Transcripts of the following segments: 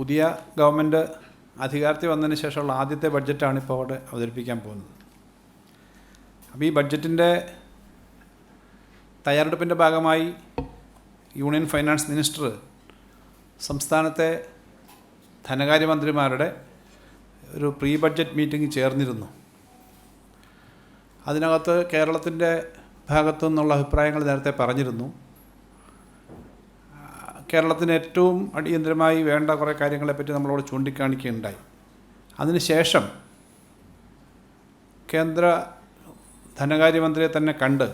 പുതിയ ഗവൺമെന്റ് അധികാരത്തിൽ വന്നതിന് ശേഷമുള്ള ആദ്യത്തെ ബഡ്ജറ്റാണ് ഇപ്പോൾ അവിടെ അവതരിപ്പിക്കാൻ പോകുന്നത്. അപ്പോൾ ഈ ബഡ്ജറ്റിന്റെ തയ്യാറെടുപ്പിന്റെ ഭാഗമായി യൂണിയൻ ഫൈനാൻസ് മിനിസ്റ്റർ സംസ്ഥാനത്തെ ധനകാര്യമന്ത്രിമാരുടെ ഒരു പ്രീ ബഡ്ജറ്റ് മീറ്റിംഗ് ചേർന്നിരുന്നു. അതിനകത്ത് കേരളത്തിന്റെ ഭാഗത്തു നിന്നുള്ള അഭിപ്രായങ്ങൾ നേരത്തെ പറഞ്ഞിരുന്നു. കേരളത്തിന് ഏറ്റവും അടിയന്തരമായി വേണ്ട കുറേ കാര്യങ്ങളെപ്പറ്റി നമ്മളോട് ചൂണ്ടിക്കാണിക്കുകയുണ്ടായി. അതിനുശേഷം കേന്ദ്ര ധനകാര്യമന്ത്രിയെ തന്നെ കണ്ട്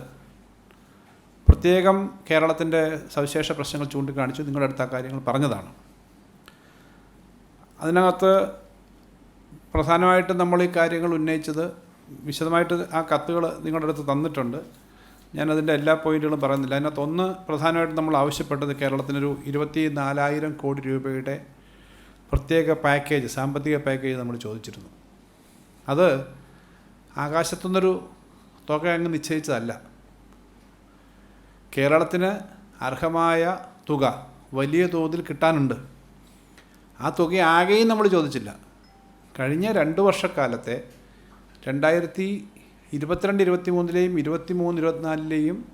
പ്രത്യേകം കേരളത്തിന്റെ സവിശേഷ പ്രശ്നങ്ങൾ ചൂണ്ടിക്കാണിച്ച്. നിങ്ങളുടെ അടുത്ത കാര്യങ്ങൾ പറഞ്ഞതാണ്. അതിനകത്ത് പ്രധാനമായിട്ടും നമ്മൾ ഈ കാര്യങ്ങൾ ഉന്നയിച്ചത് വിശദമായിട്ട് ആ കത്തുകൾ നിങ്ങളുടെ അടുത്ത് തന്നിട്ടുണ്ട്. ഞാനതിന്റെ എല്ലാ പോയിന്റുകളും പറയുന്നില്ല. അതിനകത്ത് ഒന്ന് പ്രധാനമായിട്ടും നമ്മൾ ആവശ്യപ്പെട്ടത് കേരളത്തിനൊരു ഇരുപത്തി നാലായിരം കോടി രൂപയുടെ പ്രത്യേക പാക്കേജ് സാമ്പത്തിക പാക്കേജ് നമ്മൾ ചോദിച്ചിരുന്നു. അത് ആകാശത്തുനിന്നൊരു തുക അങ്ങ് നിശ്ചയിച്ചതല്ല. കേരളത്തിന് അർഹമായ തുക വലിയ തോതിൽ കിട്ടാനുണ്ട്. ആ തുക ആകെയും നമ്മൾ ചോദിച്ചില്ല. കഴിഞ്ഞ രണ്ട് വർഷക്കാലത്തെ രണ്ടായിരത്തി ഇരുപത്തിരണ്ട് ഇരുപത്തി മൂന്നിലെയും ഇരുപത്തി മൂന്ന് ഇരുപത്തിനാലിലെയും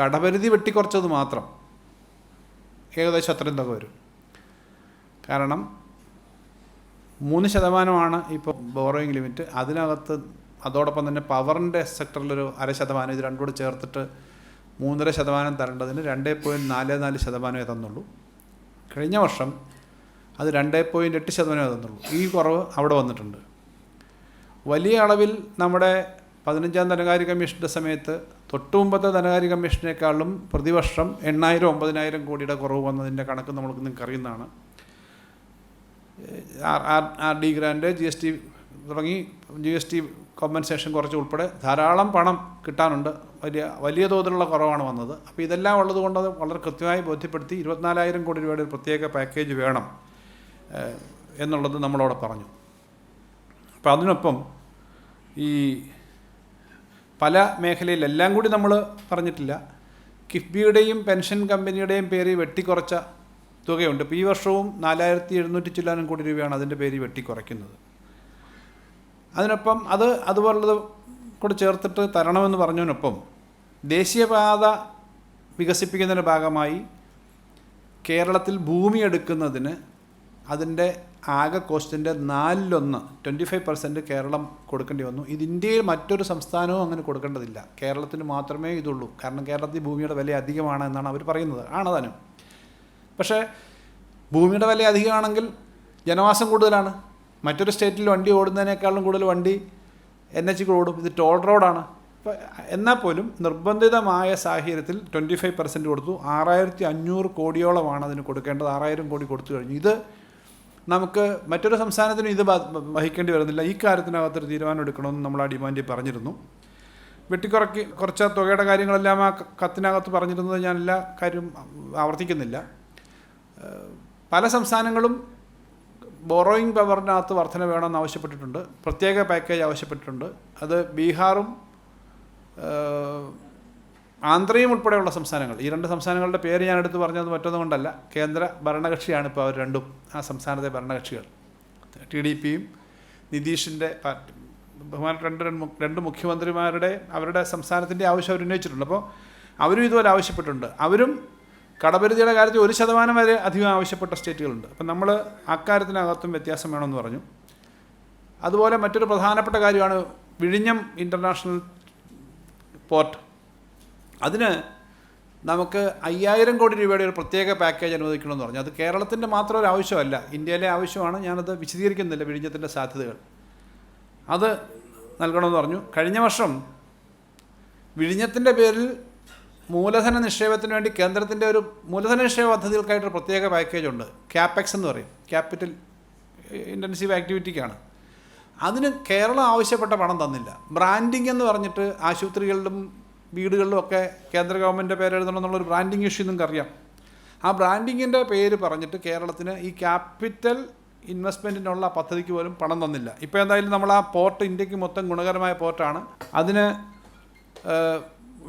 കടപരിധി വെട്ടിക്കുറച്ചത് മാത്രം ഏകദേശം അത്രയും തുക വരും. കാരണം മൂന്ന് ശതമാനമാണ് ഇപ്പോൾ ബോറോയിങ് ലിമിറ്റ് അതിനകത്ത് അതോടൊപ്പം തന്നെ പവറിന്റെ സെക്ടറിലൊരു അര ശതമാനം ഇത് രണ്ടുകൂടെ ചേർത്തിട്ട് മൂന്നര ശതമാനം തരേണ്ടതിന് രണ്ട് പോയിന്റ് നാല് നാല് ശതമാനമേ തന്നുള്ളൂ. കഴിഞ്ഞ വർഷം അത് രണ്ട് പോയിന്റ് എട്ട് ശതമാനമേ തന്നുള്ളൂ. ഈ കുറവ് അവിടെ വന്നിട്ടുണ്ട്. വലിയ അളവിൽ നമ്മുടെ പതിനഞ്ചാം ധനകാര്യ കമ്മീഷന്റെ സമയത്ത് തൊട്ടു മുമ്പത്തെ ധനകാര്യ കമ്മീഷനേക്കാളും പ്രതിവർഷം എണ്ണായിരം ഒമ്പതിനായിരം കോടിയുടെ കുറവ് വന്നതിന്റെ കണക്ക് നമ്മൾക്ക് നിങ്ങൾക്ക് അറിയുന്നതാണ്. R R R D grand G S T തുടങ്ങി ജി എസ് ടി കോമ്പൻസേഷൻ കുറച്ച് ഉൾപ്പെടെ ധാരാളം പണം കിട്ടാനുണ്ട്. വലിയ വലിയ തോതിലുള്ള കുറവാണ് വന്നത്. അപ്പോൾ ഇതെല്ലാം ഉള്ളതുകൊണ്ട് അത് വളരെ കൃത്യമായി ബോധ്യപ്പെടുത്തി ഇരുപത്തിനാലായിരം കോടി രൂപയുടെ ഒരു പ്രത്യേക പാക്കേജ് വേണം എന്നുള്ളത് നമ്മളവിടെ പറഞ്ഞു. അപ്പോൾ അതിനൊപ്പം ഈ പല മേഖലയിലെല്ലാം കൂടി നമ്മൾ പറഞ്ഞിട്ടില്ല കിഫ്ബിയുടെയും പെൻഷൻ കമ്പനിയുടെയും പേര് വെട്ടിക്കുറച്ച തുകയുണ്ട്. ഇപ്പോൾ ഈ വർഷവും നാലായിരത്തി എഴുന്നൂറ്റി ചില്ലാനും കോടി രൂപയാണ് അതിന്റെ പേര് വെട്ടിക്കുറയ്ക്കുന്നത്. അതിനൊപ്പം അത് അതുപോലുള്ളത് കൂടെ ചേർത്തിട്ട് തരണമെന്ന് പറഞ്ഞതിനൊപ്പം ദേശീയപാത വികസിപ്പിക്കുന്നതിന്റെ ഭാഗമായി കേരളത്തിൽ ഭൂമി എടുക്കുന്നതിന് അതിന്റെ ആകെ കോസ്റ്റിന്റെ നാലിലൊന്ന് ട്വന്റി ഫൈവ് പെർസെന്റ് കേരളം കൊടുക്കേണ്ടി വന്നു. ഇത് ഇന്ത്യയിൽ മറ്റൊരു സംസ്ഥാനവും അങ്ങനെ കൊടുക്കേണ്ടതില്ല. കേരളത്തിന് മാത്രമേ ഇതുള്ളൂ. കാരണം കേരളത്തിൽ ഭൂമിയുടെ വില അധികമാണ് എന്നാണ് അവർ പറയുന്നത്. ആണതാനും പക്ഷേ ഭൂമിയുടെ വില അധികമാണെങ്കിൽ ജനവാസം കൂടുതലാണ്. മറ്റൊരു സ്റ്റേറ്റിൽ വണ്ടി ഓടുന്നതിനേക്കാളും കൂടുതൽ വണ്ടി എൻ എച്ച് ഓടും. ഇത് ടോൾ റോഡാണ് എന്നാൽ പോലും നിർബന്ധിതമായ സാഹചര്യത്തിൽ ട്വന്റി ഫൈവ് പെർസെന്റ് കൊടുത്തു. ആറായിരത്തി അഞ്ഞൂറ് കോടിയോളമാണ് അതിന് കൊടുക്കേണ്ടത്. ആറായിരം കോടി കൊടുത്തു കഴിഞ്ഞു. ഇത് നമുക്ക് മറ്റൊരു സംസ്ഥാനത്തിനും ഇത് വഹിക്കേണ്ടി വരുന്നില്ല. ഈ കാര്യത്തിനകത്തൊരു തീരുമാനം എടുക്കണമെന്ന് നമ്മൾ ആ ഡിമാൻഡിൽ പറഞ്ഞിരുന്നു. വെട്ടിക്കുറക്കി കുറച്ച് തുകയുടെ കാര്യങ്ങളെല്ലാം ആ കത്തിനകത്ത് പറഞ്ഞിരുന്നത് ഞാൻ എല്ലാ കാര്യവും ആവർത്തിക്കുന്നില്ല പല സംസ്ഥാനങ്ങളും ബോറോയിങ് പവറിനകത്ത് വർധന വേണമെന്ന് ആവശ്യപ്പെട്ടിട്ടുണ്ട്. പ്രത്യേക പാക്കേജ് ആവശ്യപ്പെട്ടിട്ടുണ്ട്. അത് ബീഹാറും ആന്ധ്രയും ഉൾപ്പെടെയുള്ള സംസ്ഥാനങ്ങൾ. ഈ രണ്ട് സംസ്ഥാനങ്ങളുടെ പേര് ഞാൻ എടുത്ത് പറഞ്ഞത് മറ്റൊന്നും കൊണ്ടല്ല. കേന്ദ്ര ഭരണകക്ഷിയാണ് ഇപ്പോൾ അവർ രണ്ടും ആ സംസ്ഥാനത്തെ ഭരണകക്ഷികൾ. ടി ഡി പിയും നിതീഷിന്റെ പാർട്ടി ബഹുമാന രണ്ട് രണ്ട് രണ്ട് മുഖ്യമന്ത്രിമാരുടെ അവരുടെ സംസ്ഥാനത്തിന്റെ ആവശ്യം അവർ ഉന്നയിച്ചിട്ടുണ്ട്. അപ്പോൾ അവരും ഇതുപോലെ ആവശ്യപ്പെട്ടിട്ടുണ്ട്. അവരും കടപരിധിയുടെ കാര്യത്തിൽ ഒരു ശതമാനം വരെ അധികം ആവശ്യപ്പെട്ട സ്റ്റേറ്റുകളുണ്ട്. അപ്പം നമ്മൾ അക്കാര്യത്തിനകത്തും വ്യത്യാസം വേണമെന്ന് പറഞ്ഞു. അതുപോലെ മറ്റൊരു പ്രധാനപ്പെട്ട കാര്യമാണ് വിഴിഞ്ഞം ഇന്റർനാഷണൽ പോർട്ട്. അതിന് നമുക്ക് അയ്യായിരം കോടി രൂപയുടെ ഒരു പ്രത്യേക പാക്കേജ് അനുവദിക്കണമെന്ന് പറഞ്ഞു. അത് കേരളത്തിന്റെ മാത്രം ഒരു ആവശ്യമല്ല. ഇന്ത്യയിലെ ആവശ്യമാണ്. ഞാനത് വിശദീകരിക്കുന്നില്ല. വിഴിഞ്ഞത്തിന്റെ സാധ്യതകൾ. അത് നൽകണമെന്ന് പറഞ്ഞു. കഴിഞ്ഞ വർഷം വിഴിഞ്ഞത്തിന്റെ പേരിൽ മൂലധന നിക്ഷേപത്തിന് വേണ്ടി കേന്ദ്രത്തിന്റെ ഒരു മൂലധന നിക്ഷേപ പദ്ധതികൾക്കായിട്ടൊരു പ്രത്യേക പാക്കേജ് ഉണ്ട്. ക്യാപെക്സ് എന്ന് പറയും. ക്യാപിറ്റൽ ഇന്റൻസീവ് ആക്ടിവിറ്റിക്കാണ് അതിന് കേരളം ആവശ്യപ്പെട്ട പണം തന്നില്ല. ബ്രാൻഡിങ് എന്ന് പറഞ്ഞിട്ട് ആശുപത്രികളിലും വീടുകളിലും ഒക്കെ കേന്ദ്ര ഗവൺമെന്റിന്റെ പേരെഴുതണം എന്നുള്ളൊരു ബ്രാൻഡിങ് ഇഷ്യൂ നിങ്ങൾക്ക് അറിയാം ആ ബ്രാൻഡിങ്ങിന്റെ പേര് പറഞ്ഞിട്ട് കേരളത്തിന് ഈ ക്യാപിറ്റൽ ഇൻവെസ്റ്റ്മെന്റിനുള്ള പദ്ധതിക്ക് പോലും പണം തന്നില്ല. ഇപ്പോൾ എന്തായാലും നമ്മൾ ആ പോർട്ട് ഇന്ത്യയ്ക്ക് മൊത്തം ഗുണകരമായ പോർട്ടാണ് അതിന്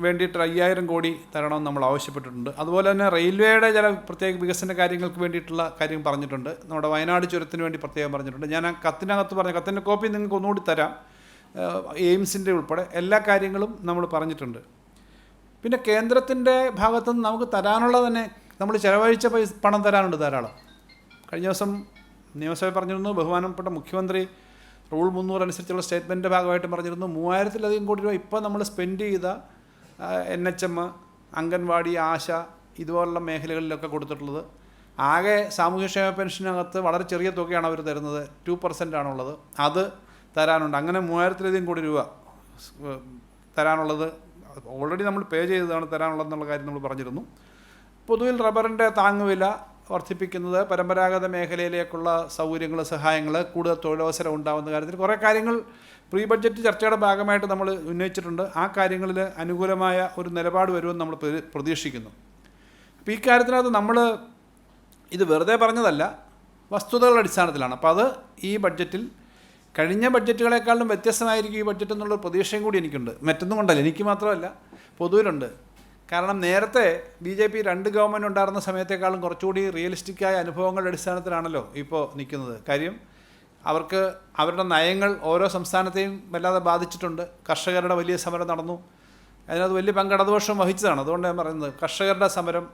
വേണ്ടിയിട്ട് അയ്യായിരം കോടി തരണമെന്ന് നമ്മൾ ആവശ്യപ്പെട്ടിട്ടുണ്ട്. അതുപോലെ തന്നെ റെയിൽവേയുടെ ചില പ്രത്യേക വികസന കാര്യങ്ങൾക്ക് വേണ്ടിയിട്ടുള്ള കാര്യം പറഞ്ഞിട്ടുണ്ട്. നമ്മുടെ വയനാട് ചുരത്തിന് വേണ്ടി പ്രത്യേകം പറഞ്ഞിട്ടുണ്ട്. ഞാൻ ആ കത്തിനകത്ത് പറഞ്ഞ കത്തിന്റെ കോപ്പി നിങ്ങൾക്ക് ഒന്നുകൂടി തരാം. എയിംസിന്റെ ഉൾപ്പെടെ എല്ലാ കാര്യങ്ങളും നമ്മൾ പറഞ്ഞിട്ടുണ്ട്. പിന്നെ കേന്ദ്രത്തിന്റെ ഭാഗത്തുനിന്ന് നമുക്ക് തരാനുള്ള തന്നെ നമ്മൾ ചിലവഴിച്ച പൈസ പണം തരാനുണ്ട് ധാരാളം. കഴിഞ്ഞ ദിവസം നിയമസഭ പറഞ്ഞിരുന്നു ബഹുമാനപ്പെട്ട മുഖ്യമന്ത്രി റൂൾ മുന്നൂറ് അനുസരിച്ചുള്ള സ്റ്റേറ്റ്മെന്റിന്റെ ഭാഗമായിട്ട് പറഞ്ഞിരുന്നു മൂവായിരത്തിലധികം കോടി രൂപ ഇപ്പോൾ നമ്മൾ സ്പെൻഡ് ചെയ്ത N H M anganwadi ASHA ഇതുപോലുള്ള മേഖലകളിലൊക്കെ കൊടുത്തിട്ടുള്ളത്. ആകെ സാമൂഹ്യക്ഷേമ പെൻഷനകത്ത് വളരെ ചെറിയ തുകയാണ് അവർ തരുന്നത് ടു പെർസെന്റ് ആണുള്ളത് അത് തരാനുണ്ട്. അങ്ങനെ മൂവായിരത്തിലധികം കോടി രൂപ തരാനുള്ളത്. ഓൾറെഡി നമ്മൾ പേ ചെയ്തതാണ് തരാനുള്ളതെന്നുള്ള കാര്യം നമ്മൾ പറഞ്ഞിരുന്നു. പൊതുവിൽ റബ്ബറിന്റെ താങ്ങുവില വർദ്ധിപ്പിക്കുന്നത് പരമ്പരാഗത മേഖലയിലേക്കുള്ള സൗകര്യങ്ങൾ സഹായങ്ങൾ കൂടുതൽ തൊഴിലവസരം ഉണ്ടാകുന്ന കാര്യത്തിൽ കുറേ കാര്യങ്ങൾ പ്രീ ബഡ്ജറ്റ് ചർച്ചയുടെ ഭാഗമായിട്ട് നമ്മൾ ഉന്നയിച്ചിട്ടുണ്ട്. ആ കാര്യങ്ങളിൽ അനുകൂലമായ ഒരു നിലപാട് വരുമെന്ന് നമ്മൾ പ്രതീക്ഷിക്കുന്നു. അപ്പോൾ ഈ കാര്യത്തിനകത്ത് നമ്മൾ ഇത് വെറുതെ പറഞ്ഞതല്ല വസ്തുതകളുടെ അടിസ്ഥാനത്തിലാണ്. അപ്പോൾ അത് ഈ ബഡ്ജറ്റിൽ കഴിഞ്ഞ ബഡ്ജറ്റുകളെക്കാളും വ്യത്യസ്തമായിരിക്കും ഈ ബഡ്ജറ്റ് എന്നുള്ള പ്രതീക്ഷയും കൂടി എനിക്കുണ്ട്. മറ്റൊന്നും കൊണ്ടല്ല എനിക്ക് മാത്രമല്ല പൊതുവിലുണ്ട്. കാരണം നേരത്തെ ബി ജെ പി രണ്ട് ഗവൺമെന്റ് ഉണ്ടായിരുന്ന സമയത്തേക്കാളും കുറച്ചുകൂടി റിയലിസ്റ്റിക്കായ അനുഭവങ്ങളുടെ അടിസ്ഥാനത്തിലാണല്ലോ ഇപ്പോൾ നിൽക്കുന്നത്. കാര്യം അവർക്ക് അവരുടെ നയങ്ങൾ ഓരോ സംസ്ഥാനത്തെയും വല്ലാതെ ബാധിച്ചിട്ടുണ്ട്. കർഷകരുടെ വലിയ സമരം നടന്നു. അതിനകത്ത് വലിയ പങ്കടദോഷം വഹിച്ചതാണ്. അതുകൊണ്ട് ഞാൻ പറയുന്നത്. കർഷകരുടെ സമരം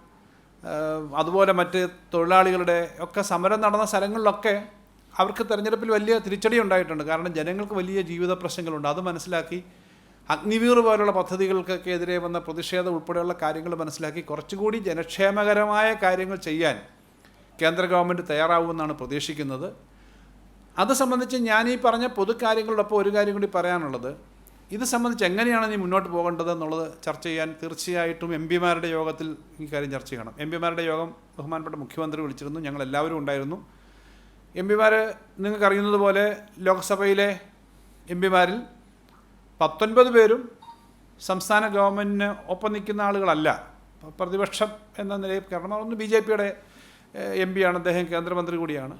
അതുപോലെ മറ്റ് തൊഴിലാളികളുടെ ഒക്കെ സമരം നടന്ന സ്ഥലങ്ങളിലൊക്കെ അവർക്ക് തെരഞ്ഞെടുപ്പിൽ വലിയ തിരിച്ചടി ഉണ്ടായിട്ടുണ്ട്. കാരണം ജനങ്ങൾക്ക് വലിയ ജീവിത പ്രശ്നങ്ങളുണ്ട്. അത് മനസ്സിലാക്കി അഗ്നിവീർ പോലുള്ള പദ്ധതികൾക്കൊക്കെ എതിരെ വന്ന പ്രതിഷേധം ഉൾപ്പെടെയുള്ള കാര്യങ്ങൾ മനസ്സിലാക്കി കുറച്ചുകൂടി ജനക്ഷേമകരമായ കാര്യങ്ങൾ ചെയ്യാൻ കേന്ദ്ര ഗവൺമെന്റ് തയ്യാറാവുമെന്നാണ് പ്രതീക്ഷിക്കുന്നത്. അത് സംബന്ധിച്ച് ഞാൻ ഈ പറഞ്ഞ പൊതുകാര്യങ്ങളോടൊപ്പം ഒരു കാര്യം കൂടി പറയാനുള്ളത്. ഇത് സംബന്ധിച്ച് എങ്ങനെയാണ് ഇനി മുന്നോട്ട് പോകേണ്ടത് എന്നുള്ളത് ചർച്ച ചെയ്യാൻ തീർച്ചയായിട്ടും എം പിമാരുടെ യോഗത്തിൽ ഈ കാര്യം ചർച്ച ചെയ്യണം. എം പിമാരുടെ യോഗം ബഹുമാനപ്പെട്ട മുഖ്യമന്ത്രി വിളിച്ചിരുന്നു. ഞങ്ങൾ എല്ലാവരും ഉണ്ടായിരുന്നു. എം പിമാർ നിങ്ങൾക്കറിയുന്നത് പോലെ ലോക്സഭയിലെ എം പിമാരിൽ പത്തൊൻപത് പേരും സംസ്ഥാന ഗവൺമെന്റിന് ഒപ്പം നിൽക്കുന്ന ആളുകളല്ല. പ്രതിപക്ഷം എന്ന നിലയിൽ കാരണം ഒന്ന് ബി ജെ പിയുടെ എം പിയാണ്. അദ്ദേഹം കേന്ദ്രമന്ത്രി കൂടിയാണ്.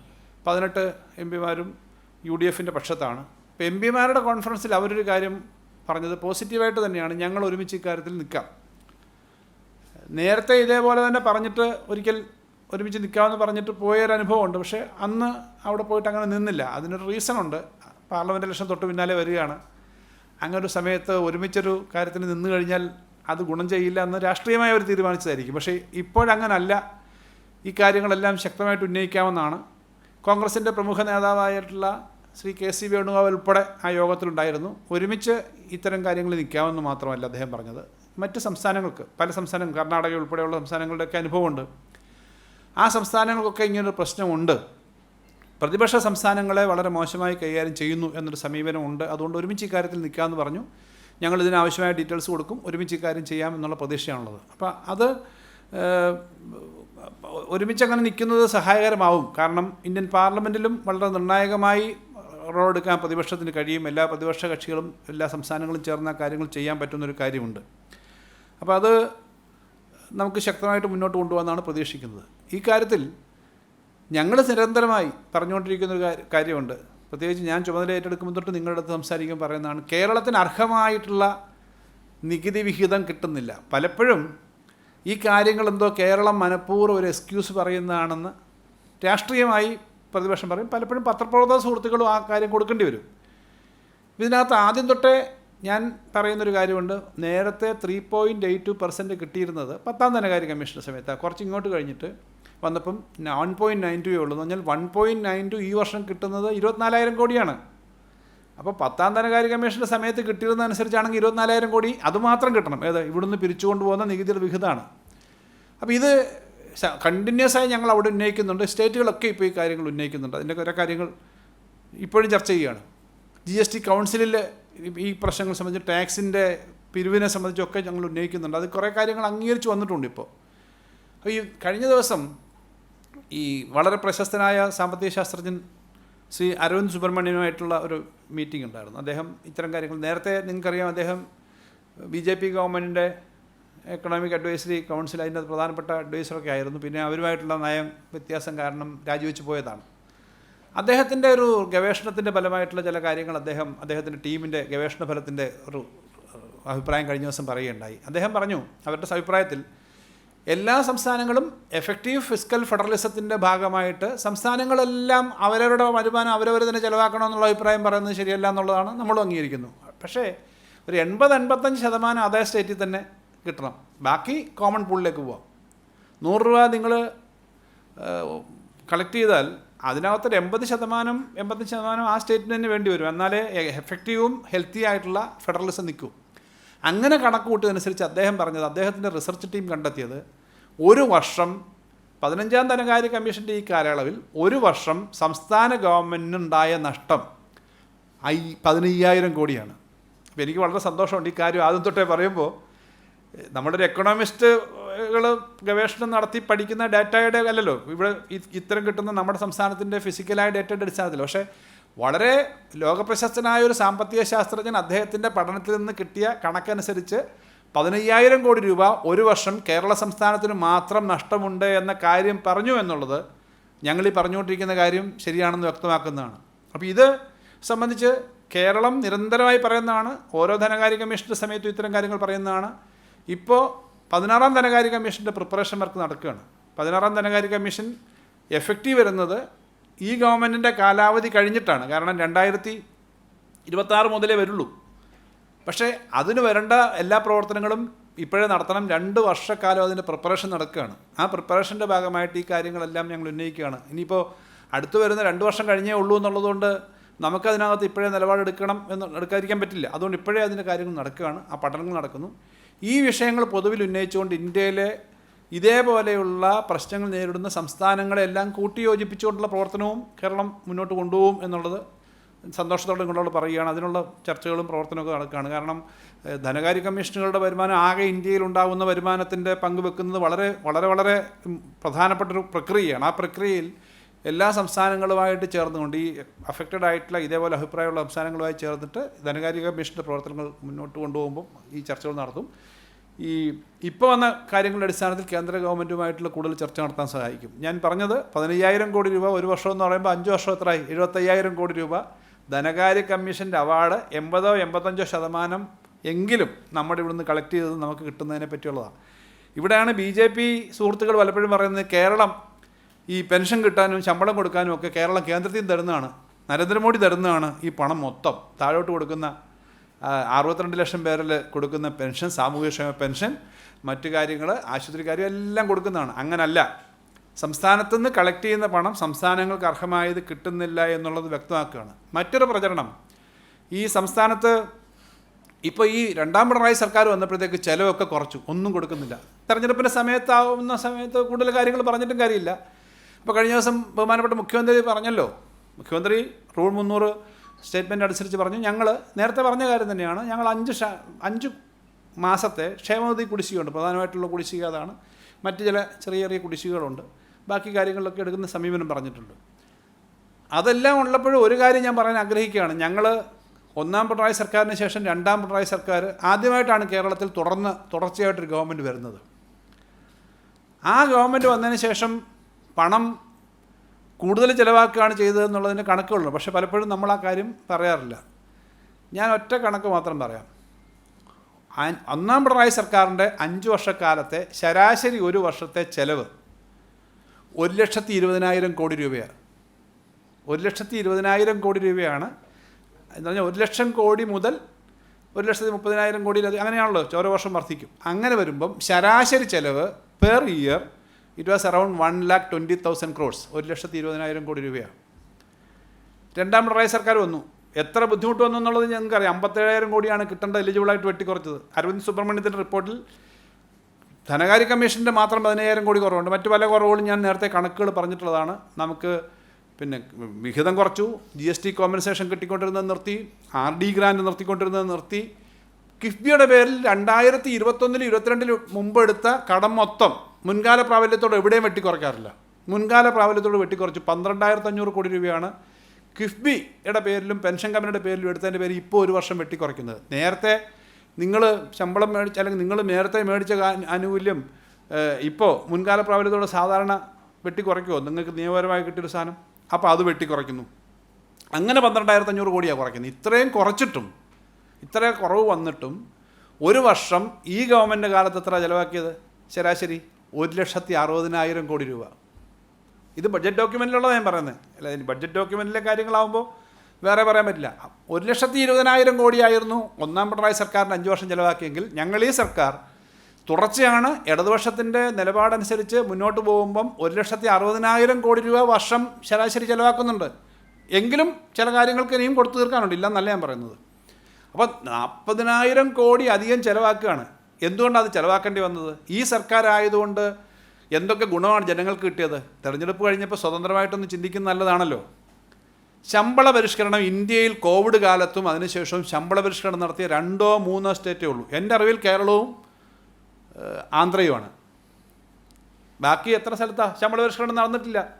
പതിനെട്ട് എം പിമാരും യു ഡി എഫിന്റെ പക്ഷത്താണ്. അപ്പോൾ എം പിമാരുടെ കോൺഫറൻസിൽ അവരൊരു കാര്യം പറഞ്ഞത് പോസിറ്റീവായിട്ട് തന്നെയാണ്. ഞങ്ങൾ ഒരുമിച്ച് ഇക്കാര്യത്തിൽ നിൽക്കാം. നേരത്തെ ഇതേപോലെ തന്നെ പറഞ്ഞിട്ട് ഒരിക്കൽ ഒരുമിച്ച് നിൽക്കാമെന്ന് പറഞ്ഞിട്ട് പോയൊരു അനുഭവമുണ്ട് പക്ഷേ അന്ന് അവിടെ പോയിട്ട് അങ്ങനെ നിന്നില്ല. അതിനൊരു റീസണുണ്ട്. പാർലമെന്റ് ഇലക്ഷൻ തൊട്ട് പിന്നാലെ വരികയാണ്. അങ്ങനെ ഒരു സമയത്ത് ഒരുമിച്ചൊരു കാര്യത്തിന് നിന്ന് കഴിഞ്ഞാൽ അത് ഗുണം ചെയ്യില്ല എന്ന് രാഷ്ട്രീയമായി അവർ തീരുമാനിച്ചതായിരിക്കും. പക്ഷേ ഇപ്പോഴങ്ങനല്ല. ഈ കാര്യങ്ങളെല്ലാം ശക്തമായിട്ട് ഉന്നയിക്കാമെന്നാണ് കോൺഗ്രസിന്റെ പ്രമുഖ നേതാവായിട്ടുള്ള ശ്രീ കെ സി വേണുഗോപാൽ ഉൾപ്പെടെ ആ യോഗത്തിലുണ്ടായിരുന്നു. ഒരുമിച്ച് ഇത്തരം കാര്യങ്ങളിൽ നിൽക്കാമെന്ന് മാത്രമല്ല അദ്ദേഹം പറഞ്ഞത്. മറ്റ് സംസ്ഥാനങ്ങൾക്ക് പല സംസ്ഥാനങ്ങൾ കർണാടക ഉൾപ്പെടെയുള്ള സംസ്ഥാനങ്ങളുടെയൊക്കെ അനുഭവമുണ്ട്. ആ സംസ്ഥാനങ്ങൾക്കൊക്കെ ഇങ്ങനൊരു പ്രശ്നമുണ്ട്. പ്രതിപക്ഷ സംസ്ഥാനങ്ങളെ വളരെ മോശമായി കൈകാര്യം ചെയ്യുന്നു എന്നൊരു സമീപനമുണ്ട് അതുകൊണ്ട് ഒരുമിച്ച് ഇക്കാര്യത്തിൽ നിൽക്കാമെന്ന് പറഞ്ഞു. ഞങ്ങൾ ഇതിനാവശ്യമായ ഡീറ്റെയിൽസ് കൊടുക്കും. ഒരുമിച്ച് ഇക്കാര്യം ചെയ്യാം എന്നുള്ള പ്രതീക്ഷയാണുള്ളത്. അപ്പോൾ അത് ഒരുമിച്ച് അങ്ങനെ നിൽക്കുന്നത് സഹായകരമാവും. കാരണം ഇന്ത്യൻ പാർലമെന്റിലും വളരെ നിർണായകമായി റോളെടുക്കാൻ പ്രതിപക്ഷത്തിന് കഴിയും. എല്ലാ പ്രതിപക്ഷ കക്ഷികളും എല്ലാ സംസ്ഥാനങ്ങളും ചേർന്ന കാര്യങ്ങൾ ചെയ്യാൻ പറ്റുന്നൊരു കാര്യമുണ്ട്. അപ്പോൾ അത് നമുക്ക് ശക്തമായിട്ട് മുന്നോട്ട് കൊണ്ടുപോകാമെന്നാണ് പ്രതീക്ഷിക്കുന്നത്. ഈ കാര്യത്തിൽ ഞങ്ങൾ നിരന്തരമായി പറഞ്ഞുകൊണ്ടിരിക്കുന്ന ഒരു കാര്യമുണ്ട്. പ്രത്യേകിച്ച് ഞാൻ ചുമതല ഏറ്റെടുക്കുമ്പോൾ തൊട്ട് നിങ്ങളുടെ അടുത്ത് സംസാരിക്കുമ്പോൾ പറയുന്നതാണ് കേരളത്തിന് അർഹമായിട്ടുള്ള നികുതി വിഹിതം കിട്ടുന്നില്ല. പലപ്പോഴും ഈ കാര്യങ്ങൾ എന്തോ കേരളം മനഃപൂർവം ഒരു എക്സ്ക്യൂസ് പറയുന്നതാണെന്ന് രാഷ്ട്രീയമായി പ്രതിപക്ഷം പറയും. പലപ്പോഴും പത്രപ്രവർത്തക സുഹൃത്തുക്കളും ആ കാര്യം കൊടുക്കേണ്ടി വരും. ഇതിനകത്ത് ആദ്യം തൊട്ടേ ഞാൻ പറയുന്നൊരു കാര്യമുണ്ട്. നേരത്തെ three point eight two percent കിട്ടിയിരുന്നത് പത്താം ധനകാര്യ കമ്മീഷന്റെ സമയത്താണ് കുറച്ച് ഇങ്ങോട്ട് കഴിഞ്ഞിട്ട് വന്നപ്പം വൺ പോയിന്റ് നയൻ ടു ഉള്ളൂ. എന്ന് പറഞ്ഞാൽ വൺ പോയിന്റ് നയൻ ടു ഈ വർഷം കിട്ടുന്നത് ഇരുപത്തിനാലായിരം കോടിയാണ്. അപ്പോൾ പത്താം ധനകാര്യ കമ്മീഷന്റെ സമയത്ത് കിട്ടിയിരുന്നതനുസരിച്ചാണെങ്കിൽ ഇരുപത്തിനാലായിരം കോടി അതുമാത്രം കിട്ടണം. ഏത്? ഇവിടുന്ന് പിരിച്ചു കൊണ്ടുപോകുന്ന നികുതിയുടെ വിഹിതമാണ്. അപ്പോൾ ഇത് കണ്ടിന്യൂസ് ആയി ഞങ്ങൾ അവിടെ ഉന്നയിക്കുന്നുണ്ട്. സ്റ്റേറ്റുകളൊക്കെ ഇപ്പോൾ ഈ കാര്യങ്ങൾ ഉന്നയിക്കുന്നുണ്ട്. അതിന്റെ കുറേ കാര്യങ്ങൾ ഇപ്പോഴും ചർച്ച ചെയ്യുകയാണ്. ജി എസ് ടി കൗൺസിലിൽ ഈ പ്രശ്നങ്ങൾ സംബന്ധിച്ച് ടാക്സിന്റെ പിരിവിനെ സംബന്ധിച്ചൊക്കെ ഞങ്ങൾ ഉന്നയിക്കുന്നുണ്ട്. അത് കുറേ കാര്യങ്ങൾ അംഗീകരിച്ച് വന്നിട്ടുണ്ട് ഇപ്പോൾ അപ്പോൾ ഈ കഴിഞ്ഞ ദിവസം ഈ വളരെ പ്രശസ്തനായ സാമ്പത്തിക ശാസ്ത്രജ്ഞൻ ശ്രീ അരവിന്ദ് സുബ്രഹ്മണ്യനുമായിട്ടുള്ള ഒരു മീറ്റിംഗ് ഉണ്ടായിരുന്നു. അദ്ദേഹം ഇത്തരം കാര്യങ്ങൾ നേരത്തെ നിങ്ങൾക്കറിയാം. അദ്ദേഹം ബി ജെ പി ഗവൺമെന്റിന്റെ എക്കണോമിക് അഡ്വൈസറി കൗൺസിൽ അതിന്റെ പ്രധാനപ്പെട്ട അഡ്വൈസറൊക്കെ ആയിരുന്നു. പിന്നെ അവരുമായിട്ടുള്ള നയം വ്യത്യാസം കാരണം രാജിവെച്ച് പോയതാണ്. അദ്ദേഹത്തിന്റെ ഒരു ഗവേഷണത്തിന്റെ ഫലമായിട്ടുള്ള ചില കാര്യങ്ങൾ അദ്ദേഹം അദ്ദേഹത്തിന്റെ ടീമിന്റെ ഗവേഷണ ഫലത്തിന്റെ ഒരു അഭിപ്രായം കഴിഞ്ഞ ദിവസം പറയുകയുണ്ടായി. അദ്ദേഹം പറഞ്ഞു അവരുടെ അഭിപ്രായത്തിൽ എല്ലാ സംസ്ഥാനങ്ങളും എഫക്റ്റീവ് ഫിസിക്കൽ ഫെഡറലിസത്തിന്റെ ഭാഗമായിട്ട് സംസ്ഥാനങ്ങളെല്ലാം അവരവരുടെ വരുമാനം അവരവർ തന്നെ ചിലവാക്കണമെന്നുള്ള അഭിപ്രായം പറയുന്നത് ശരിയല്ല എന്നുള്ളതാണ് നമ്മളും അംഗീകരിക്കുന്നു. പക്ഷേ ഒരു എൺപത് എൺപത്തഞ്ച് ശതമാനം അതേ സ്റ്റേറ്റിൽ തന്നെ കിട്ടണം. ബാക്കി കോമൺ പൂളിലേക്ക് പോവാം. നൂറ് രൂപ നിങ്ങൾ കളക്ട് ചെയ്താൽ അതിനകത്തൊരു എൺപത് ശതമാനം എൺപത്തഞ്ച് ശതമാനം ആ സ്റ്റേറ്റിന് തന്നെ വേണ്ടി വരും. എന്നാലേ എഫക്റ്റീവും ഹെൽത്തി ആയിട്ടുള്ള ഫെഡറലിസം നിൽക്കൂ. അങ്ങനെ കണക്ക് കൂട്ടിയതനുസരിച്ച് അദ്ദേഹം പറഞ്ഞത് അദ്ദേഹത്തിന്റെ റിസർച്ച് ടീം കണ്ടെത്തിയത് ഒരു വർഷം പതിനഞ്ചാം ധനകാര്യ കമ്മീഷന്റെ ഈ കാലയളവിൽ ഒരു വർഷം സംസ്ഥാന ഗവൺമെന്റിനുണ്ടായ നഷ്ടം ഐ പതിനയ്യായിരം കോടിയാണ്. അപ്പോൾ എനിക്ക് വളരെ സന്തോഷമുണ്ട് ഈ കാര്യം ആദ്യം തൊട്ടേ പറയുമ്പോൾ നമ്മുടെ ഒരു എക്കണോമിസ്റ്റുകൾ ഗവേഷണം നടത്തി പഠിക്കുന്ന ഡാറ്റയുടെ അല്ലല്ലോ ഇവിടെ ഇത്തരം കിട്ടുന്ന നമ്മുടെ സംസ്ഥാനത്തിന്റെ ഫിസിക്കലായ ഡാറ്റയുടെ അടിസ്ഥാനത്തിൽ. പക്ഷേ വളരെ ലോകപ്രശസ്തനായ ഒരു സാമ്പത്തിക ശാസ്ത്രജ്ഞൻ അദ്ദേഹത്തിന്റെ പഠനത്തിൽ നിന്ന് കിട്ടിയ കണക്കനുസരിച്ച് പതിനയ്യായിരം കോടി രൂപ ഒരു വർഷം കേരള സംസ്ഥാനത്തിന് മാത്രം നഷ്ടമുണ്ട് എന്ന കാര്യം പറഞ്ഞു എന്നുള്ളത് ഞങ്ങൾ ഈ പറഞ്ഞുകൊണ്ടിരിക്കുന്ന കാര്യം ശരിയാണെന്ന് വ്യക്തമാക്കുന്നതാണ്. അപ്പോൾ ഇത് സംബന്ധിച്ച് കേരളം നിരന്തരമായി പറയുന്നതാണ് ഓരോ ധനകാര്യ കമ്മീഷന്റെ സമയത്തും ഇത്തരം കാര്യങ്ങൾ പറയുന്നതാണ്. ഇപ്പോൾ പതിനാറാം ധനകാര്യ കമ്മീഷന്റെ പ്രിപ്പറേഷൻ വർക്ക് നടക്കുകയാണ്. പതിനാറാം ധനകാര്യ കമ്മീഷൻ എഫക്റ്റീവ് വരുന്നത് ഈ ഗവൺമെന്റിന്റെ കാലാവധി കഴിഞ്ഞിട്ടാണ്. കാരണം രണ്ടായിരത്തി ഇരുപത്താറ് മുതലേ വരുള്ളൂ. പക്ഷേ അതിന് വരേണ്ട എല്ലാ പ്രവർത്തനങ്ങളും ഇപ്പോഴേ നടത്തണം. രണ്ട് വർഷക്കാലം അതിന്റെ പ്രിപ്പറേഷൻ നടക്കുകയാണ്. ആ പ്രിപ്പറേഷന്റെ ഭാഗമായിട്ട് ഈ കാര്യങ്ങളെല്ലാം ഞങ്ങൾ ഉന്നയിക്കുകയാണ്. ഇനിയിപ്പോൾ അടുത്ത് വരുന്ന രണ്ട് വർഷം കഴിഞ്ഞേ ഉള്ളൂ എന്നുള്ളതുകൊണ്ട് നമുക്കതിനകത്ത് ഇപ്പോഴേ നിലപാടെടുക്കണം എന്ന് എടുക്കാതിരിക്കാൻ പറ്റില്ല. അതുകൊണ്ട് ഇപ്പോഴേ അതിന്റെ കാര്യങ്ങൾ നടക്കുകയാണ്. ആ പഠനങ്ങൾ നടക്കുന്നു. ഈ വിഷയങ്ങൾ പൊതുവിൽ ഉന്നയിച്ചുകൊണ്ട് ഇന്ത്യയിലെ ഇതേപോലെയുള്ള പ്രശ്നങ്ങൾ നേരിടുന്ന സംസ്ഥാനങ്ങളെല്ലാം കൂട്ടിയോജിപ്പിച്ചുകൊണ്ടുള്ള പ്രവർത്തനവും കേരളം മുന്നോട്ട് കൊണ്ടുപോകും എന്നുള്ളത് സന്തോഷത്തോടെ നിങ്ങളോട് പറയുകയാണ്. അതിനുള്ള ചർച്ചകളും പ്രവർത്തനമൊക്കെ നടക്കുകയാണ്. കാരണം ധനകാര്യ കമ്മീഷനുകളുടെ വരുമാനം ആകെ ഇന്ത്യയിൽ ഉണ്ടാകുന്ന വരുമാനത്തിന്റെ പങ്ക് വെക്കുന്നത് വളരെ വളരെ വളരെ പ്രധാനപ്പെട്ടൊരു പ്രക്രിയയാണ്. ആ പ്രക്രിയയിൽ എല്ലാ സംസ്ഥാനങ്ങളുമായിട്ട് ചേർന്നുകൊണ്ട് ഈ അഫക്റ്റഡ് ആയിട്ടുള്ള ഇതേപോലെ അഭിപ്രായമുള്ള സംസ്ഥാനങ്ങളുമായി ചേർന്നിട്ട് ധനകാര്യ കമ്മീഷന്റെ പ്രവർത്തനങ്ങൾ മുന്നോട്ട് കൊണ്ടുപോകുമ്പോൾ ഈ ചർച്ചകൾ നടത്തും. ഈ ഇപ്പോൾ വന്ന കാര്യങ്ങളുടെ അടിസ്ഥാനത്തിൽ കേന്ദ്ര ഗവൺമെന്റുമായിട്ടുള്ള കൂടുതൽ ചർച്ച നടത്താൻ സഹായിക്കും. ഞാൻ പറഞ്ഞത് പതിനയ്യായിരം കോടി രൂപ ഒരു വർഷം എന്ന് പറയുമ്പോൾ അഞ്ച് വർഷം എത്രയായി എഴുപത്തയ്യായിരം കോടി രൂപ. ധനകാര്യ കമ്മീഷന്റെ അവാർഡ് എൺപതോ എൺപത്തഞ്ചോ ശതമാനം എങ്കിലും നമ്മുടെ ഇവിടുന്ന് കളക്ട് ചെയ്തത് നമുക്ക് കിട്ടുന്നതിനെ പറ്റിയുള്ളതാണ്. ഇവിടെയാണ് ബി ജെ പി സുഹൃത്തുക്കൾ പലപ്പോഴും പറയുന്നത് കേരളം ഈ പെൻഷൻ കിട്ടാനും ശമ്പളം കൊടുക്കാനും ഒക്കെ കേരളം കേന്ദ്രത്തിൽ തരുന്നതാണ്. നരേന്ദ്രമോദി തരുന്നതാണ് ഈ പണം മൊത്തം. താഴോട്ട് കൊടുക്കുന്ന അറുപത്തിരണ്ട് ലക്ഷം പേരിൽ കൊടുക്കുന്ന പെൻഷൻ സാമൂഹ്യക്ഷേമ പെൻഷൻ മറ്റു കാര്യങ്ങൾ ആശുപത്രി കാര്യം എല്ലാം കൊടുക്കുന്നതാണ്. അങ്ങനല്ല. സംസ്ഥാനത്തു നിന്ന് കളക്ട് ചെയ്യുന്ന പണം സംസ്ഥാനങ്ങൾക്ക് അർഹമായത് കിട്ടുന്നില്ല എന്നുള്ളത് വ്യക്തമാക്കുകയാണ്. മറ്റൊരു പ്രചരണം. ഈ സംസ്ഥാനത്ത് ഇപ്പോൾ ഈ രണ്ടാം പിണറായി സർക്കാർ വന്നപ്പോഴത്തേക്ക് ചിലവൊക്കെ കുറച്ചു. ഒന്നും കൊടുക്കുന്നില്ല. തെരഞ്ഞെടുപ്പിന്റെ സമയത്താവുന്ന സമയത്ത് കൂടുതൽ കാര്യങ്ങൾ പറഞ്ഞിട്ടും കാര്യമില്ല. ഇപ്പോൾ കഴിഞ്ഞ ദിവസം ബഹുമാനപ്പെട്ട മുഖ്യമന്ത്രി പറഞ്ഞല്ലോ. മുഖ്യമന്ത്രി റൂൾ മുന്നൂറ് സ്റ്റേറ്റ്മെന്റ് അനുസരിച്ച് പറഞ്ഞു ഞങ്ങൾ നേരത്തെ പറഞ്ഞ കാര്യം തന്നെയാണ് ഞങ്ങൾ അഞ്ച് അഞ്ച് മാസത്തെ ക്ഷേമനിധി കുടിശ്ശികയുണ്ട് പ്രധാനമായിട്ടുള്ള കുടിശ്ശിക അതാണ്. മറ്റ് ചില ചെറിയ ചെറിയ കുടിശ്ശികകളുണ്ട്. ബാക്കി കാര്യങ്ങളിലൊക്കെ എടുക്കുന്ന സമീപനം പറഞ്ഞിട്ടുണ്ട്. അതെല്ലാം ഉള്ളപ്പോഴും ഒരു കാര്യം ഞാൻ പറയാൻ ആഗ്രഹിക്കുകയാണ്. ഞങ്ങൾ ഒന്നാം പിണറായി സർക്കാരിന് ശേഷം രണ്ടാം പിണറായി സർക്കാർ ആദ്യമായിട്ടാണ് കേരളത്തിൽ തുടർന്ന് തുടർച്ചയായിട്ടൊരു ഗവൺമെന്റ് വരുന്നത്. ആ ഗവൺമെന്റ് വന്നതിന് ശേഷം പണം കൂടുതൽ ചിലവാക്കുകയാണ് ചെയ്തതെന്നുള്ളതിന്റെ കണക്കുകളുണ്ട്. പക്ഷേ പലപ്പോഴും നമ്മൾ ആ കാര്യം പറയാറില്ല. ഞാൻ ഒറ്റ കണക്ക് മാത്രം പറയാം. ഒന്നാം പിണറായി സർക്കാരിന്റെ അഞ്ച് വർഷക്കാലത്തെ ശരാശരി ഒരു വർഷത്തെ ചെലവ് ഒരു ലക്ഷത്തി ഇരുപതിനായിരം കോടി രൂപയാണ്. ഒരു ലക്ഷത്തി ഇരുപതിനായിരം കോടി രൂപയാണ്. എന്ന് പറഞ്ഞാൽ ഒരു ലക്ഷം കോടി മുതൽ ഒരു ലക്ഷത്തി മുപ്പതിനായിരം കോടിയിലധികം അങ്ങനെയാണല്ലോ ഓരോ വർഷം വർദ്ധിക്കും. അങ്ങനെ വരുമ്പം ശരാശരി ചെലവ് per year it was around one lakh twenty thousand crores ഒരു ലക്ഷത്തി ഇരുപതിനായിരം കോടി രൂപയാണ്. രണ്ടാം പിണറായി സർക്കാർ വന്നു. എത്ര ബുദ്ധിമുട്ട് വന്നു എന്നുള്ളത് ഞങ്ങൾക്കറിയാം. അമ്പത്തേഴായിരം കോടിയാണ് കിട്ടേണ്ട എലിജിബിളായിട്ട് വെട്ടിക്കുറച്ചത്. അരവിന്ദ് സുബ്രഹ്മണ്യത്തിന്റെ റിപ്പോർട്ടിൽ ധനകാര്യ കമ്മീഷന്റെ മാത്രം പതിനയ്യായിരം കോടി കുറവുണ്ട്. മറ്റു പല കുറവുകളും ഞാൻ നേരത്തെ കണക്കുകൾ പറഞ്ഞിട്ടുള്ളതാണ്. നമുക്ക് പിന്നെ വിഹിതം കുറച്ചു. ജി എസ് ടി കോമ്പൻസേഷൻ കിട്ടിക്കൊണ്ടിരുന്നത് നിർത്തി. ആർ ഡി ഗ്രാൻഡ് നിർത്തിക്കൊണ്ടിരുന്നത് നിർത്തി. കിഫ്ബിയുടെ പേരിൽ രണ്ടായിരത്തി ഇരുപത്തൊന്നിലും ഇരുപത്തിരണ്ടിലും മുമ്പ് എടുത്ത കടം മൊത്തം മുൻകാല പ്രാബല്യത്തോട് എവിടെയും വെട്ടിക്കുറയ്ക്കാറില്ല മുൻകാല പ്രാബല്യത്തോട് വെട്ടിക്കുറച്ച് പന്ത്രണ്ടായിരത്തി അഞ്ഞൂറ് കോടി രൂപയാണ് കിഫ്ബിയുടെ പേരിലും പെൻഷൻ കമ്പനിയുടെ പേരിലും എടുത്തതിന്റെ പേര് ഇപ്പോൾ ഒരു വർഷം വെട്ടിക്കുറയ്ക്കുന്നത്. നേരത്തെ നിങ്ങൾ ശമ്പളം മേടിച്ച അല്ലെങ്കിൽ നിങ്ങൾ നേരത്തെ മേടിച്ച ആനുകൂല്യം ഇപ്പോൾ മുൻകാല പ്രാബല്യത്തോടെ സാധാരണ വെട്ടിക്കുറയ്ക്കുമോ നിങ്ങൾക്ക് നിയമപരമായി കിട്ടിയൊരു സാധനം. അപ്പോൾ അത് വെട്ടിക്കുറയ്ക്കുന്നു. അങ്ങനെ പന്ത്രണ്ടായിരത്തി അഞ്ഞൂറ് കോടിയാണ് കുറയ്ക്കുന്നത്. ഇത്രയും കുറച്ചിട്ടും ഇത്രയും കുറവ് വന്നിട്ടും ഒരു വർഷം ഈ ഗവൺമെന്റ് കാലത്ത് എത്ര ചിലവാക്കിയത്? ശരാശരി ഒരു ലക്ഷത്തി അറുപതിനായിരം കോടി രൂപ. ഇത് ബഡ്ജറ്റ് ഡോക്യുമെന്റിലുള്ളത് ഞാൻ പറയുന്നത് അല്ല ബഡ്ജറ്റ് ഡോക്യുമെന്റിലെ കാര്യങ്ങളാവുമ്പോൾ വേറെ പറയാൻ പറ്റില്ല. ഒരു ലക്ഷത്തി ഇരുപതിനായിരം കോടിയായിരുന്നു ഒന്നാം പിണറായി സർക്കാരിന് അഞ്ച് വർഷം ചിലവാക്കിയെങ്കിൽ ഞങ്ങൾ ഈ സർക്കാർ തുടർച്ചയാണ് ഇടതുപക്ഷത്തിന്റെ നിലപാടനുസരിച്ച് മുന്നോട്ട് പോകുമ്പം ഒരു ലക്ഷത്തി അറുപതിനായിരം കോടി രൂപ വർഷം ശരാശരി ചിലവാക്കുന്നുണ്ട്. എങ്കിലും ചില കാര്യങ്ങൾക്ക് ഇനിയും കൊടുത്തു തീർക്കാനുണ്ട്. ഇല്ലെന്നല്ല ഞാൻ പറയുന്നത്. അപ്പോൾ നാൽപ്പതിനായിരം കോടി അധികം ചിലവാക്കുകയാണ്. എന്തുകൊണ്ടാണ് അത് ചിലവാക്കേണ്ടി വന്നത്? ഈ സർക്കാർ ആയതുകൊണ്ട് എന്തൊക്കെ ഗുണമാണ് ജനങ്ങൾക്ക് കിട്ടിയത്? തെരഞ്ഞെടുപ്പ് കഴിഞ്ഞപ്പോൾ സ്വതന്ത്രമായിട്ടൊന്ന് ചിന്തിക്കുന്ന നല്ലതാണല്ലോ. ശമ്പള പരിഷ്കരണം ഇന്ത്യയിൽ കോവിഡ് കാലത്തും അതിനുശേഷവും ശമ്പള പരിഷ്കരണം നടത്തിയ രണ്ടോ മൂന്നോ സ്റ്റേറ്റേ ഉള്ളൂ. എന്റെ അറിവിൽ കേരളവും ആന്ധ്രയുമാണ്. ബാക്കി എത്ര സ്ഥലത്താണ് ശമ്പള പരിഷ്കരണം നടന്നിട്ടില്ല?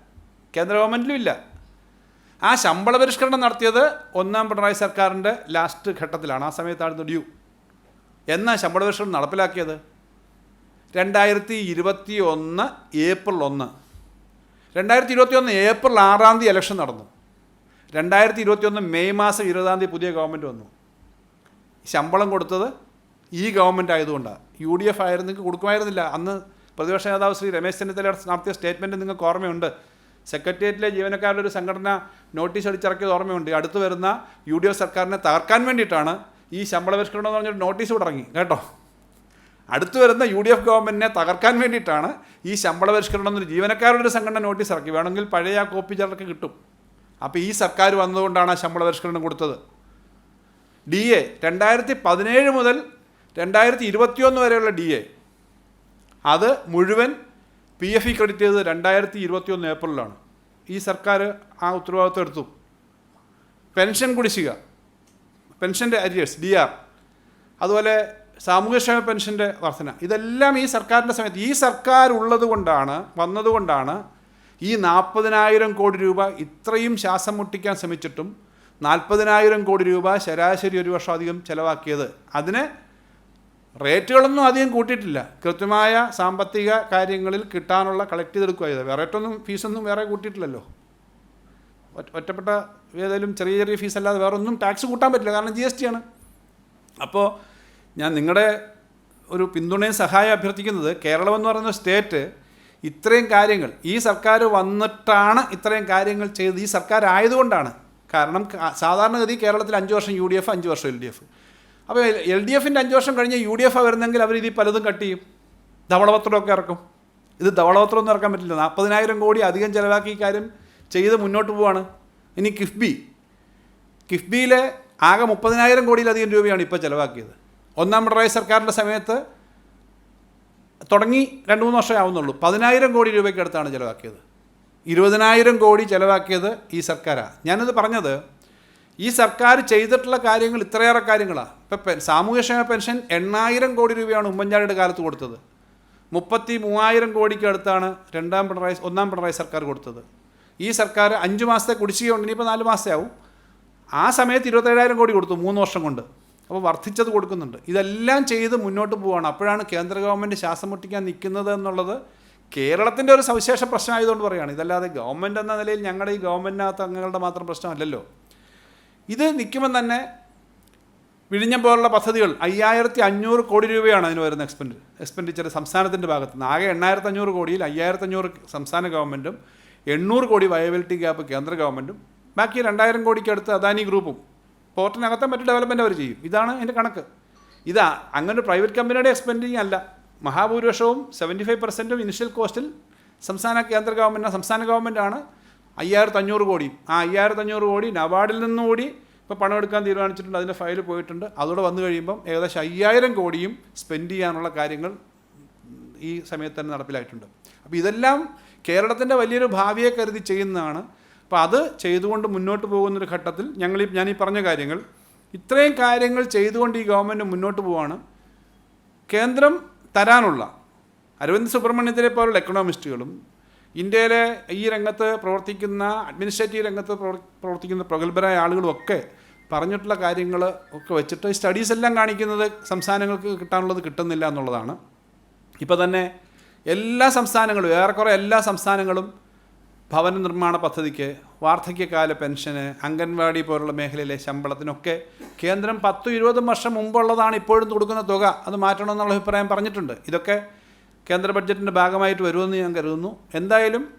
കേന്ദ്ര ഗവൺമെന്റിലും ഇല്ല. ആ ശമ്പള പരിഷ്കരണം നടത്തിയത് ഒന്നാം പിണറായി സർക്കാരിന്റെ ലാസ്റ്റ് ഘട്ടത്തിലാണ്. ആ സമയത്താണ് ഡ്യൂ. എന്നാ ശമ്പള പരിഷ്കരണം നടപ്പിലാക്കിയത്? രണ്ടായിരത്തി ഇരുപത്തി ഒന്ന് ഏപ്രിൽ ഒന്ന്. രണ്ടായിരത്തി ഇരുപത്തി ഒന്ന് ഏപ്രിൽ ആറാം തീയതി ഇലക്ഷൻ നടന്നു. രണ്ടായിരത്തി ഇരുപത്തി ഒന്ന് മെയ് മാസം ഇരുപതാം തീയതി പുതിയ ഗവൺമെന്റ് വന്നു. ശമ്പളം കൊടുത്തത് ഈ ഗവൺമെന്റ് ആയതുകൊണ്ടാണ് യു ഡി എഫ് ആയിരുന്നു നിങ്ങൾക്ക് കൊടുക്കുമായിരുന്നില്ല. അന്ന് പ്രതിപക്ഷ നേതാവ് ശ്രീ രമേശ് ചെന്നിത്തല നടത്തിയ സ്റ്റേറ്റ്മെന്റ് നിങ്ങൾക്ക് ഓർമ്മയുണ്ട്. സെക്രട്ടേറിയറ്റിലെ ജീവനക്കാരുടെ ഒരു സംഘടന നോട്ടീസ് അടിച്ചിറക്കിയത് ഓർമ്മയുണ്ട്. അടുത്ത് വരുന്ന യു ഡി എഫ് സർക്കാരിനെ തകർക്കാൻ വേണ്ടിയിട്ടാണ് ഈ ശമ്പള പരിഷ്കരണം എന്ന് പറഞ്ഞൊരു നോട്ടീസ് ഇറങ്ങി കേട്ടോ. അടുത്തു വരുന്ന യു ഡി എഫ് ഗവൺമെന്റിനെ തകർക്കാൻ വേണ്ടിയിട്ടാണ് ഈ ശമ്പള പരിഷ്കരണം എന്നൊരു ജീവനക്കാരുടെ ഒരു സംഘടന നോട്ടീസ് ഇറക്കി. വേണമെങ്കിൽ പഴയ ആ കോപ്പി ചിലർക്ക് കിട്ടും. അപ്പോൾ ഈ സർക്കാർ വന്നതുകൊണ്ടാണ് ആ ശമ്പള പരിഷ്കരണം കൊടുത്തത്. ഡി എ രണ്ടായിരത്തി പതിനേഴ് മുതൽ രണ്ടായിരത്തി ഇരുപത്തിയൊന്ന് വരെയുള്ള ഡി എ. അത് മുഴുവൻ പി എഫ് ഇ ക്രെഡിറ്റ് ചെയ്തത് രണ്ടായിരത്തി ഇരുപത്തിയൊന്ന് ഏപ്രിലാണ് ഈ സർക്കാർ ആ ഉത്തരവാദിത്വം എടുത്തു. പെൻഷൻ കുടിശ്ശിക. പെൻഷന്റെ അരിയേഴ്സ് ഡി ആർ അതുപോലെ സാമൂഹ്യക്ഷേമ പെൻഷന്റെ വർധന. ഇതെല്ലാം ഈ സർക്കാരിന്റെ സമയത്ത്. ഈ സർക്കാർ ഉള്ളതുകൊണ്ടാണ് വന്നതുകൊണ്ടാണ് ഈ നാൽപ്പതിനായിരം കോടി രൂപ ഇത്രയും ശ്വാസം മുട്ടിക്കാൻ ശ്രമിച്ചിട്ടും നാൽപ്പതിനായിരം കോടി രൂപ ശരാശരി ഒരു വർഷം അധികം ചിലവാക്കിയത്. അതിന് റേറ്റുകളൊന്നും അധികം കൂട്ടിയിട്ടില്ല. കൃത്യമായ സാമ്പത്തിക കാര്യങ്ങളിൽ കിട്ടാനുള്ള കളക്ട് ചെയ്തെടുക്കുക ചെയ്തത്. വേറെ ഫീസൊന്നും വേറെ കൂട്ടിയിട്ടില്ലല്ലോ. ഒറ്റപ്പെട്ട ഏതെങ്കിലും ചെറിയ ചെറിയ ഫീസ് അല്ലാതെ വേറെ ഒന്നും ടാക്സ് കൂട്ടാൻ പറ്റില്ല കാരണം ജി എസ് ടി ആണ്. അപ്പോൾ ഞാൻ നിങ്ങളുടെ ഒരു പിന്തുണയും സഹായം അഭ്യർത്ഥിക്കുന്നത് കേരളം എന്ന് പറയുന്ന സ്റ്റേറ്റ് ഇത്രയും കാര്യങ്ങൾ ഈ സർക്കാർ വന്നിട്ടാണ് ഇത്രയും കാര്യങ്ങൾ ചെയ്തത് ഈ സർക്കാർ ആയതുകൊണ്ടാണ്. കാരണം സാധാരണഗതി കേരളത്തിൽ അഞ്ച് വർഷം യു ഡി എഫ് അഞ്ച് വർഷം എൽ ഡി എഫ്. അപ്പോൾ എൽ ഡി എഫിന്റെ അഞ്ച് വർഷം കഴിഞ്ഞ് യു ഡി എഫ് വരുന്നെങ്കിൽ അവർ ഇതിൽ പലതും കട്ട് ചെയ്യും. ധവളപത്രമൊക്കെ ഇറക്കും. ഇത് ധവളപത്രം ഒന്നും ഇറക്കാൻ പറ്റില്ല. നാൽപ്പതിനായിരം കോടി അധികം ചിലവാക്കി കാര്യം ചെയ്ത് മുന്നോട്ട് പോവാണ്. ഇനി കിഫ്ബി. കിഫ്ബിയിലെ ആകെ മുപ്പതിനായിരം കോടിയിലധികം രൂപയാണ് ഇപ്പോൾ ചിലവാക്കിയത്. ഒന്നാം പിണറായി സർക്കാരിന്റെ സമയത്ത് തുടങ്ങി രണ്ട് മൂന്ന് വർഷമേ ആവുന്നുള്ളൂ. പതിനായിരം കോടി രൂപയ്ക്ക് അടുത്താണ് ചിലവാക്കിയത്. ഇരുപതിനായിരം കോടി ചിലവാക്കിയത് ഈ സർക്കാരാണ്. ഞാനിത് പറഞ്ഞത് ഈ സർക്കാർ ചെയ്തിട്ടുള്ള കാര്യങ്ങൾ ഇത്രയേറെ കാര്യങ്ങളാണ് ഇപ്പം സാമൂഹ്യക്ഷേമ പെൻഷൻ എണ്ണായിരം കോടി രൂപയാണ് ഉമ്മൻചാണ്ടിയുടെ കാലത്ത് കൊടുത്തത്. മുപ്പത്തി മൂവായിരം കോടിക്ക് അടുത്താണ് രണ്ടാം പിണറായി ഒന്നാം പിണറായി സർക്കാർ കൊടുത്തത്. ഈ സർക്കാർ അഞ്ച് മാസത്തെ കുടിശ്ശികയുണ്ട് ഇനിയിപ്പോൾ നാല് മാസത്തെ ആവും. ആ സമയത്ത് ഇരുപത്തേഴായിരം കോടി കൊടുത്തു മൂന്ന് വർഷം കൊണ്ട്. അപ്പോൾ വർദ്ധിച്ചത് കൊടുക്കുന്നുണ്ട്. ഇതെല്ലാം ചെയ്ത് മുന്നോട്ട് പോവുകയാണ് അപ്പോഴാണ് കേന്ദ്ര ഗവൺമെന്റ് ശ്വാസം മുട്ടിക്കാൻ നിൽക്കുന്നത് എന്നുള്ളത് കേരളത്തിന്റെ ഒരു സവിശേഷ പ്രശ്നമായതുകൊണ്ട് പറയുകയാണ്. ഇതല്ലാതെ ഗവൺമെന്റ് എന്ന നിലയിൽ ഞങ്ങളുടെ ഈ ഗവൺമെന്റിനകത്ത് അംഗങ്ങളുടെ മാത്രം പ്രശ്നമല്ലല്ലോ. ഇത് നിൽക്കുമ്പം തന്നെ വിഴിഞ്ഞം പോലുള്ള പദ്ധതികൾ അയ്യായിരത്തി അഞ്ഞൂറ് കോടി രൂപയാണ് അതിന് വരുന്ന എക്സ്പെൻഡ് എക്സ്പെൻഡിച്ചർ സംസ്ഥാനത്തിന്റെ ഭാഗത്ത് നിന്ന് ആകെ എണ്ണായിരത്തി അഞ്ഞൂറ് കോടിയിൽ അയ്യായിരത്തി അഞ്ഞൂറ് സംസ്ഥാന ഗവൺമെന്റും എണ്ണൂറ് കോടി വയബിലിറ്റി ഗ്യാപ്പ് കേന്ദ്ര ഗവൺമെന്റും ബാക്കി രണ്ടായിരം കോടിക്ക് അടുത്ത് അദാനി ഗ്രൂപ്പും. പോർട്ടിനകത്തെ മറ്റ് ഡെവലപ്മെന്റ് അവർ ചെയ്യും. ഇതാണ് എന്റെ കണക്ക്. ഇതാ അങ്ങനെ പ്രൈവറ്റ് കമ്പനിയുടെ എക്സ്പെൻഡിങ് അല്ല. മഹാഭൂരിപക്ഷവും സെവന്റി ഫൈവ് പെർസെന്റും ഇനിഷ്യൽ കോസ്റ്റിൽ സംസ്ഥാന കേന്ദ്ര ഗവൺമെന്റ് സംസ്ഥാന ഗവൺമെന്റാണ് അയ്യായിരത്തി അഞ്ഞൂറ് കോടി. ആ അയ്യായിരത്തി അഞ്ഞൂറ് കോടി നബാർഡിൽ നിന്നുകൂടി ഇപ്പോൾ പണം എടുക്കാൻ തീരുമാനിച്ചിട്ടുണ്ട്. അതിന്റെ ഫയൽ പോയിട്ടുണ്ട്. അതോടെ വന്നു കഴിയുമ്പം ഏകദേശം അയ്യായിരം കോടിയും സ്പെൻഡ് ചെയ്യാനുള്ള കാര്യങ്ങൾ ഈ സമയത്ത് തന്നെ നടപ്പിലായിട്ടുണ്ട്. അപ്പോൾ ഇതെല്ലാം കേരളത്തിന്റെ വലിയൊരു ഭാവിയെ കരുതി ചെയ്യുന്നതാണ്. അപ്പോൾ അത് ചെയ്തുകൊണ്ട് മുന്നോട്ട് പോകുന്നൊരു ഘട്ടത്തിൽ ഞങ്ങൾ ഞാൻ ഈ പറഞ്ഞ കാര്യങ്ങൾ ഇത്രയും കാര്യങ്ങൾ ചെയ്തുകൊണ്ട് ഈ ഗവൺമെന്റ് മുന്നോട്ട് പോവാണ്. കേന്ദ്രം തരാനുള്ള അരവിന്ദ് സുബ്രഹ്മണ്യത്തിനെ പോലുള്ള എക്കണോമിസ്റ്റുകളും ഇന്ത്യയിലെ ഈ രംഗത്ത് പ്രവർത്തിക്കുന്ന അഡ്മിനിസ്ട്രേറ്റീവ് രംഗത്ത് പ്രവർത്തിക്കുന്ന പ്രഗത്ഭരായ ആളുകളും ഒക്കെ പറഞ്ഞിട്ടുള്ള കാര്യങ്ങൾ ഒക്കെ വെച്ചിട്ട് സ്റ്റഡീസ് എല്ലാം കാണിക്കുന്നത് സംസ്ഥാനങ്ങൾക്ക് കിട്ടാനുള്ളത് കിട്ടുന്നില്ല എന്നുള്ളതാണ്. ഇപ്പോൾ തന്നെ എല്ലാ സംസ്ഥാനങ്ങളും ഏറെക്കുറെ എല്ലാ സംസ്ഥാനങ്ങളും ഭവന നിർമ്മാണ പദ്ധതിക്ക് വാർദ്ധക്യകാല പെൻഷന് അംഗൻവാടി പോലുള്ള മേഖലയിലെ ശമ്പളത്തിനൊക്കെ കേന്ദ്രം പത്തും ഇരുപതും വർഷം മുമ്പുള്ളതാണ് ഇപ്പോഴും കൊടുക്കുന്ന തുക. അത് മാറ്റണമെന്നുള്ള അഭിപ്രായം പറഞ്ഞിട്ടുണ്ട്. ഇതൊക്കെ കേന്ദ്ര ബഡ്ജറ്റിന്റെ ഭാഗമായിട്ട് വരുമെന്ന് ഞാൻ കരുതുന്നു. എന്തായാലും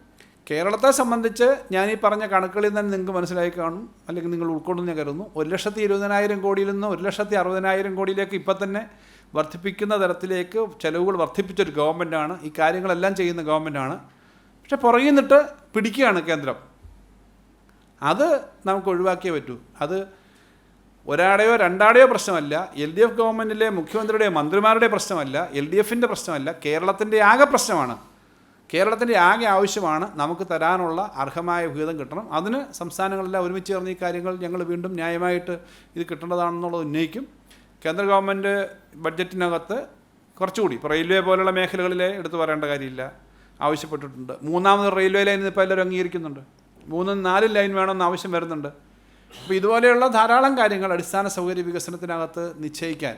കേരളത്തെ സംബന്ധിച്ച് ഞാൻ ഈ പറഞ്ഞ കണക്കുകളിൽ തന്നെ നിങ്ങൾക്ക് മനസ്സിലായി കാണും. അല്ലെങ്കിൽ നിങ്ങൾ ഉൾക്കൊണ്ടു ഞാൻ കരുതുന്നു. ഒരു ലക്ഷത്തി ഇരുപതിനായിരം കോടിയിൽ നിന്ന് ഒരു ലക്ഷത്തി അറുപതിനായിരം കോടിയിലേക്ക് ഇപ്പം തന്നെ വർദ്ധിപ്പിക്കുന്ന തരത്തിലേക്ക് ചിലവുകൾ വർദ്ധിപ്പിച്ചൊരു ഗവൺമെന്റാണ് ഈ കാര്യങ്ങളെല്ലാം ചെയ്യുന്ന ഗവൺമെന്റാണ് പക്ഷെ പുറകിൽ നിന്നിട്ട് പിടിക്കുകയാണ് കേന്ദ്രം. അത് നമുക്ക് ഒഴിവാക്കിയേ പറ്റൂ. അത് ഒരാടെയോ രണ്ടാടെയോ പ്രശ്നമല്ല. എൽ ഡി എഫ് ഗവൺമെന്റിലെ മുഖ്യമന്ത്രിയുടെയോ മന്ത്രിമാരുടെയോ പ്രശ്നമല്ല. എൽ ഡി എഫിന്റെ പ്രശ്നമല്ല. കേരളത്തിന്റെ ആകെ പ്രശ്നമാണ്. കേരളത്തിന്റെ ആകെ ആവശ്യമാണ് നമുക്ക് തരാനുള്ള അർഹമായ വിഹിതം കിട്ടണം. അതിന് സംസ്ഥാനങ്ങളെല്ലാം ഒരുമിച്ച് ചേർന്ന് ഈ കാര്യങ്ങൾ ഞങ്ങൾ വീണ്ടും ന്യായമായിട്ട് ഇത് കിട്ടേണ്ടതാണെന്നുള്ളത് ഉന്നയിക്കും. കേന്ദ്ര ഗവൺമെന്റ് ബഡ്ജറ്റിനകത്ത് കുറച്ചുകൂടി ഇപ്പോൾ റെയിൽവേ പോലുള്ള മേഖലകളിലെ എടുത്തു പറയേണ്ട കാര്യമില്ല. ആവശ്യപ്പെട്ടിട്ടുണ്ട്. മൂന്നാമത് റെയിൽവേ ലൈൻ ഇപ്പോൾ എല്ലാവരും അംഗീകരിക്കുന്നുണ്ട്. മൂന്നും നാലും ലൈൻ വേണമെന്ന് ആവശ്യം വരുന്നുണ്ട്. അപ്പോൾ ഇതുപോലെയുള്ള ധാരാളം കാര്യങ്ങൾ അടിസ്ഥാന സൗകര്യ വികസനത്തിനകത്ത് നിശ്ചയിക്കാൻ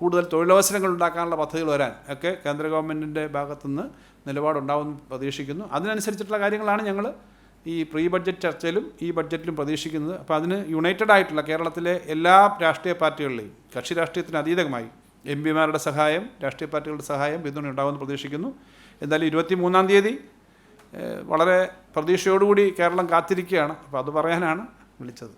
കൂടുതൽ തൊഴിലവസരങ്ങൾ ഉണ്ടാക്കാനുള്ള പദ്ധതികൾ വരാൻ ഒക്കെ കേന്ദ്ര ഗവൺമെന്റിന്റെ ഭാഗത്തുനിന്ന് നിലപാടുണ്ടാവുമെന്ന് പ്രതീക്ഷിക്കുന്നു. അതിനനുസരിച്ചിട്ടുള്ള കാര്യങ്ങളാണ് ഞങ്ങൾ ഈ പ്രീ ബഡ്ജറ്റ് ചർച്ചയിലും ഈ ബഡ്ജറ്റിലും പ്രതീക്ഷിക്കുന്നത്. അപ്പോൾ അതിന് യുണൈറ്റഡ് ആയിട്ടുള്ള കേരളത്തിലെ എല്ലാ രാഷ്ട്രീയ പാർട്ടികളിലെയും കക്ഷി രാഷ്ട്രീയത്തിന് അതീതമായി എം പിമാരുടെ സഹായം രാഷ്ട്രീയ പാർട്ടികളുടെ സഹായം പിന്തുണ ഉണ്ടാകുമെന്ന് പ്രതീക്ഷിക്കുന്നു. എന്തായാലും ഇരുപത്തി മൂന്നാം തീയതി വളരെ പ്രതീക്ഷയോടുകൂടി കേരളം കാത്തിരിക്കുകയാണ്. അപ്പോൾ അത് പറയാനാണ് വിളിച്ചത്.